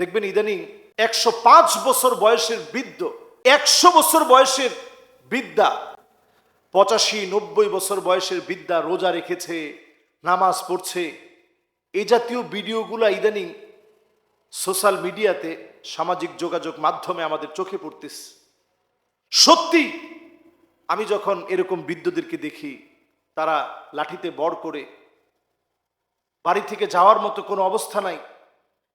দেখবেন ইদানিং একশো পাঁচ বছর বয়সের বৃদ্ধ, একশো বছর বয়সের বিদ্যা পঁচাশি নব্বই বছর বয়সের বিদ্যা রোজা রেখেছে, নামাজ পড়ছে। এই জাতীয় ভিডিওগুলো ইদানিং সোশ্যাল মিডিয়াতে সামাজিক যোগাযোগ মাধ্যমে আমাদের চোখে পড়তেছে। সত্যি, আমি যখন এরকম বৃদ্ধদেরকে দেখি, তারা লাঠিতে বড় করে, বাড়ি থেকে যাওয়ার মতো কোনো অবস্থা নাই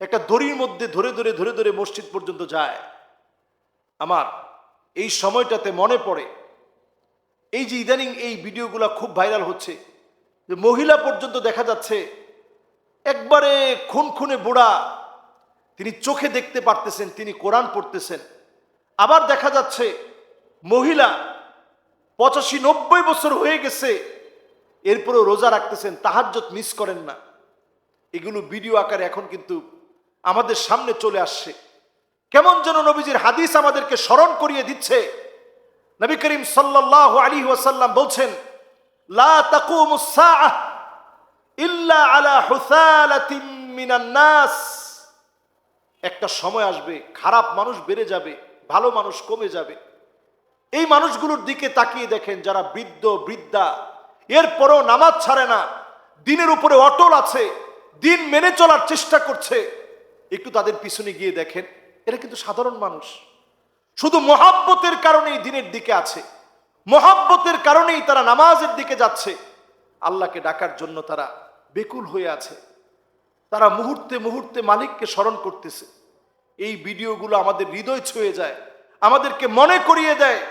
একটা দড়ির মধ্যে ধরে ধরে ধরে ধরে মসজিদ পর্যন্ত যায়। আমার এই সময়টাতে মনে পড়ে, এই যে ইদানিং এই ভিডিওগুলো খুব ভাইরাল হচ্ছে, যে মহিলা পর্যন্ত দেখা যাচ্ছে, একবারে খুন খুনে বুড়া, তিনি চোখে দেখতে পারতেছেন, তিনি কোরআন পড়তেছেন। আবার দেখা যাচ্ছে, মহিলা পঁচাশি নব্বই বছর হয়ে গেছে, এরপরেও রোজা রাখতেছেন তাহাজ্জত মিস করেন না। এগুলো ভিডিও আকারে এখন কিন্তু আমাদের সামনে চলে আসছে। কেমন যেন নবীজির হাদিস আমাদেরকে স্মরণ করিয়ে দিচ্ছে। নবী করিম সাল্লাহ আলী ওয়াসাল্লাম বলছেন একটা সময় আসবে, খারাপ মানুষ বেড়ে যাবে, ভালো মানুষ কমে যাবে। এই মানুষগুলোর দিকে তাকিয়ে দেখেন যারা বৃদ্ধ, বৃদ্ধা, এরপরেও নামাজ ছাড়ে না, দিনের উপরে অটল আছে, দিন মেনে চলার চেষ্টা করছে। একটু তাদের পিছনে গিয়ে দেখেন, এরা কিন্তু সাধারণ মানুষ। শুধু মহাব্বতের কারণেই দিনের দিকে আছে। মহাব্বতের কারণেই তারা নামাজের দিকে যাচ্ছে। আল্লাহকে ডাকার জন্য তারা বেকুল হয়ে আছে। তারা মুহূর্তে মুহূর্তে মালিককে স্মরণ করতেছে। এই ভিডিওগুলো আমাদের হৃদয় ছুঁয়ে যায়, আমাদেরকে মনে করিয়ে দেয়,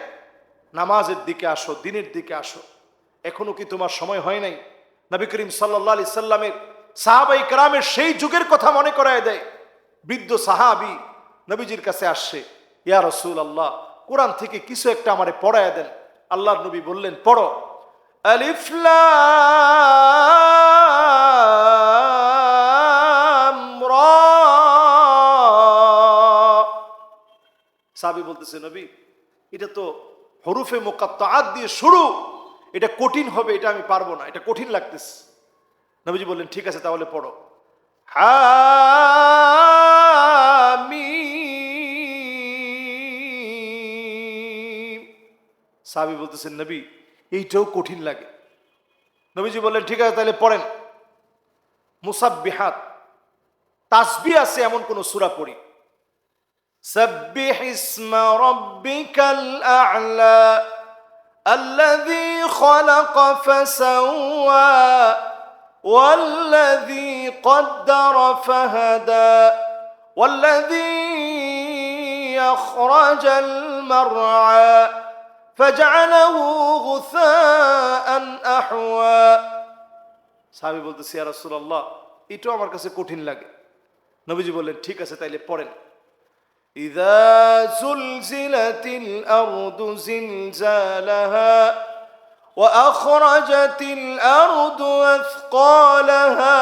নামাজের দিকে আসো, দিনের দিকে আসো। এখনও কি তোমার সময় হয় নাই? নবী করিম সাল্লা সাল্লামের সাহাবাই কারামের সেই যুগের কথা মনে করায় দেয়। বৃদ্ধ সাহাবি নবীজির কাছে আসছে, ইয়া রসুল আল্লাহ কোরআন থেকে কিছু একটা আমারে পড়ায় দেন। আল্লাহ নবী বললেন, পড়ো। আলিফলাম রা। সাহাবি বলতেছে, নবী, এটা তো হরুফে মোকাত্তাত দিয়ে শুরু, এটা কঠিন হবে, এটা আমি পারব না, এটা কঠিন লাগতেছে। নবীজি বললেন, ঠিক আছে, তাহলে পড়ো। হামিম সাহাবি বলতেছেন নবী এইটাও কঠিন লাগে নবীজি বললেন ঠিক আছে তাহলে পড়েন মুসাব্বিহাত তাসবি আছে এমন কোন সূরা পড়ি سبح اسم ربك الأعلى الذي خلق فسوى والذي قدر فهدى والذي أخرج المرعى فجعله غثاء أحوى সাহাবি বলতেছি ইয়া রাসূলুল্লাহ এটাও আমার কাছে কঠিন লাগে নবীজি বললেন ঠিক আছে তাইলে পড়েন إذا زلزلت الأرض زلزالها وأخرجت الأرض أثقالها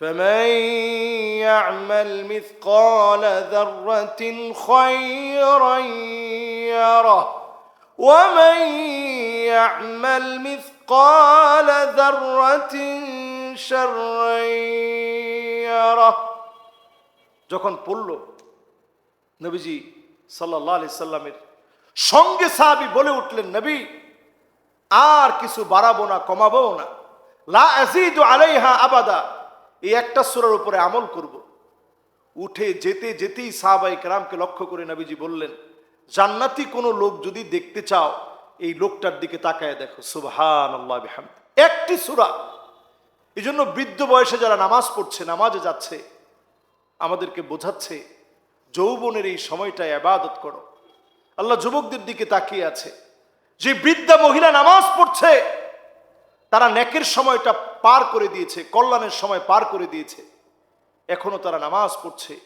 فمن يعمل مثقال ذرة خيرا يره ومن يعمل مثقال ذرة شرا يره যখন পড়ল নবীজি সাল্লাহ আলি সাল্লামের সঙ্গে সাহাবি বলে উঠলেন নবী আর কিছু বাড়াবো না কমাবো না লা আজিদ আলাইহা আবাদা এই একটা সুরার উপরে আমল করব। উঠে যেতে যেতেই সাহাবাই কারামকে লক্ষ্য করে নবীজি বললেন, জান্নাতি কোনো লোক যদি দেখতে চাও, এই লোকটার দিকে তাকায় দেখো। সুবহান আল্লাহ একটি সুরা। এই জন্য বৃদ্ধ বয়সে যারা নামাজ পড়ছে, নামাজে যাচ্ছে, আমাদেরকে বোঝাচ্ছে, যৌবনের এই সময়টায় আবাদত করো। আল্লাহ যুবকদের দিকে তাকিয়ে আছে। যে বৃদ্ধা মহিলা নামাজ পড়ছে, তারা নেকের সময়টা পার করে দিয়েছে, কল্যাণের সময় পার করে দিয়েছে। এখনও তারা নামাজ পড়ছে।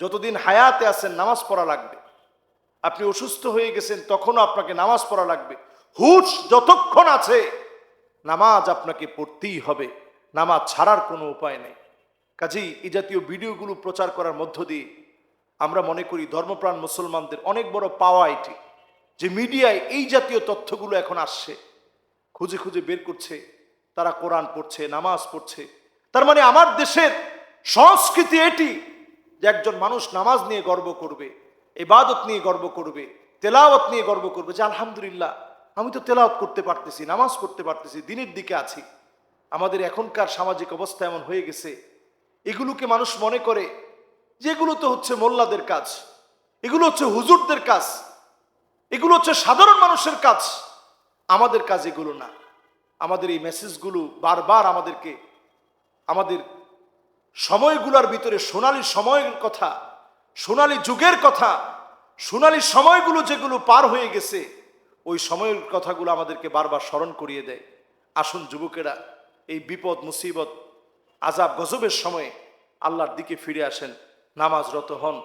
যতদিন হায়াতে আছেন, নামাজ পড়া লাগবে। আপনি অসুস্থ হয়ে গেছেন, তখনও আপনাকে নামাজ পড়া লাগবে। হুশ যতক্ষণ আছে, নামাজ আপনাকে পড়তেই হবে। নামাজ ছাড়ার কোনো উপায় নেই। কাজেই এই জাতীয় ভিডিওগুলো প্রচার করার মধ্য দিয়ে আমরা মনে করি ধর্মপ্রাণ মুসলমানদের অনেক বড় পাওয়া এটি। যে মিডিয়ায় এই জাতীয় তথ্যগুলো এখন আসছে, খুঁজে খুঁজে বের করছে তারা কোরআন পড়ছে, নামাজ পড়ছে। তার মানে আমার দেশের সংস্কৃতি এটি যে একজন মানুষ নামাজ নিয়ে গর্ব করবে, ইবাদত নিয়ে গর্ব করবে, তেলাওয়াত নিয়ে গর্ব করবে যে আলহামদুলিল্লাহ, আমি তো তেলাওয়াত করতে পারতেছি, নামাজ পড়তে পারতেছি, দিনের দিকে আছি। আমাদের এখনকার সামাজিক অবস্থা এমন হয়ে গেছে। এগুলোকে মানুষ মনে করে যে এগুলো তো হচ্ছে মোল্লাদের কাজ, এগুলো হচ্ছে হুজুরদের কাজ, এগুলো হচ্ছে সাধারণ মানুষের কাজ। আমাদের কাজ এগুলো না। আমাদের এই মেসেজগুলো বারবার আমাদেরকে, আমাদের সময়গুলোর ভিতরে সোনালী সময়ের কথা, সোনালী যুগের কথা, সোনালী সময়গুলো যেগুলো পার হয়ে গেছে, ওই সময়ের কথাগুলো আমাদেরকে বারবার স্মরণ করিয়ে দেয়। আসুন যুবকেরা, এই বিপদ, মুসিবত আজাব গজবের সময়ে আল্লাহর দিকে ফিরে আসেন, নামাজরত হন,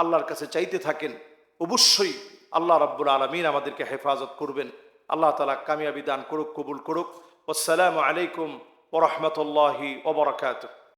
আল্লাহর কাছে চাইতে থাকেন, অবশ্যই আল্লাহ রাব্বুল আলমিন আমাদেরকে হেফাজত করবেন। আল্লাহ তালা কামিয়াবি দান করুক কবুল করুক। আসসালামু আলাইকুম ওরহমতুল্লাহি ওবরাকাতুহ